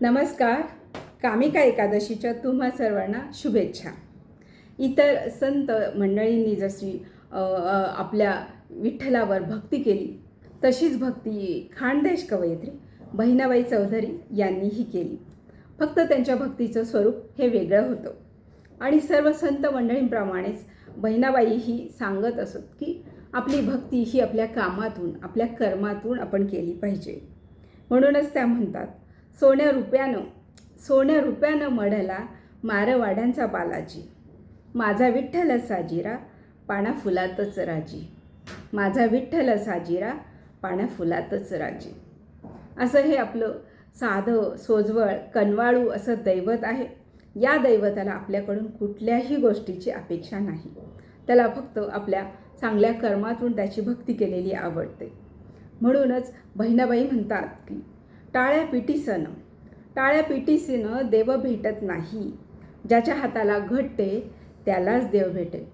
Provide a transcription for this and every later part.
नमस्कार. कामिका एकादशीच्या तुम्हा सर्वांना शुभेच्छा. इतर संत मंडळींनी जशी आपल्या विठ्ठलावर भक्ती केली तशीच भक्ती खानदेश कवयित्री बहिणाबाई चौधरी यांनीही केली. फक्त त्यांच्या भक्तीचं स्वरूप हे वेगळं होतं. आणि सर्व संत मंडळींप्रमाणेच बहिणाबाईही सांगत असत की आपली भक्ती ही आपल्या कामातून आपल्या कर्मातून आपण केली पाहिजे. म्हणूनच त्या म्हणतात सोन्या रुपयानं सोन्या रुपयानं मढला मारवाड्यांचा बालाजी. माझा विठ्ठल साजिरा पाना फुलातच राजी. माझा विठ्ठल साजिरा पाना फुलातच राजी. असं हे आपलं साधं सोजवळ कनवाळू असं दैवत आहे. या दैवताला आपल्याकडून कुठल्याही गोष्टीची अपेक्षा नाही. त्याला फक्त आपल्या चांगल्या कर्मातून त्याची भक्ती केलेली आवडते. म्हणूनच बहिणाबाई म्हणतात की टाळ्या पिटीसनं. टाळ्या पिटीसीनं देव भेटत नाही. ज्याच्या हाताला घटते त्यालाच देव भेटेल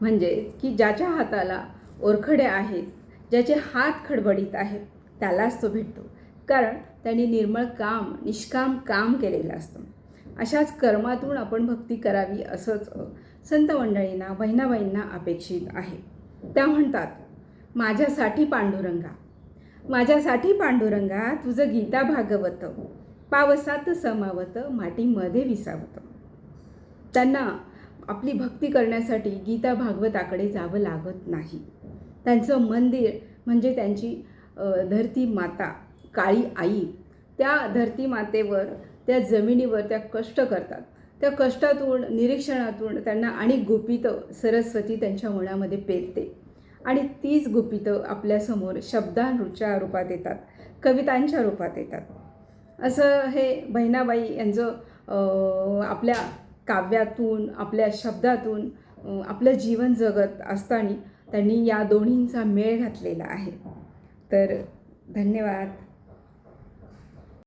म्हणजेच की ज्याच्या हाताला ओरखडे आहेत ज्याचे हात खडबडीत आहेत त्यालाच तो भेटतो. कारण त्यांनी निर्मळ काम निष्काम काम केलेलं असतं. अशाच कर्मातून आपण भक्ती करावी असंच संत मंडळींना बहिणाबाईंना अपेक्षित आहे. त्या म्हणतात माझ्यासाठी पांडुरंगा माझ्यासाठी पांडुरंगा तुझं गीता भागवत. पावसात समावत माटीमध्ये विसावत. त्यांना आपली भक्ती करण्यासाठी गीता भागवताकडे जावं लागत नाही. त्यांचं मंदिर म्हणजे त्यांची धरती माता काळी आई त्या धरती मातेवर त्या जमिनीवर त्या कष्ट करतात. त्या कष्टातून निरीक्षणातून त्यांना आणि गोपित सरस्वती त्यांच्या मनामध्ये पेरते आणि तीच गुपितं आपल्यासमोर शब्दांच्या रूपात येतात कवितांच्या रूपात येतात. असं हे बहिणाबाई यांचं आपल्या काव्यातून आपल्या शब्दातून आपलं जीवन जगत असताना त्यांनी या दोन्हींचा मेळ घातलेला आहे. तर धन्यवाद.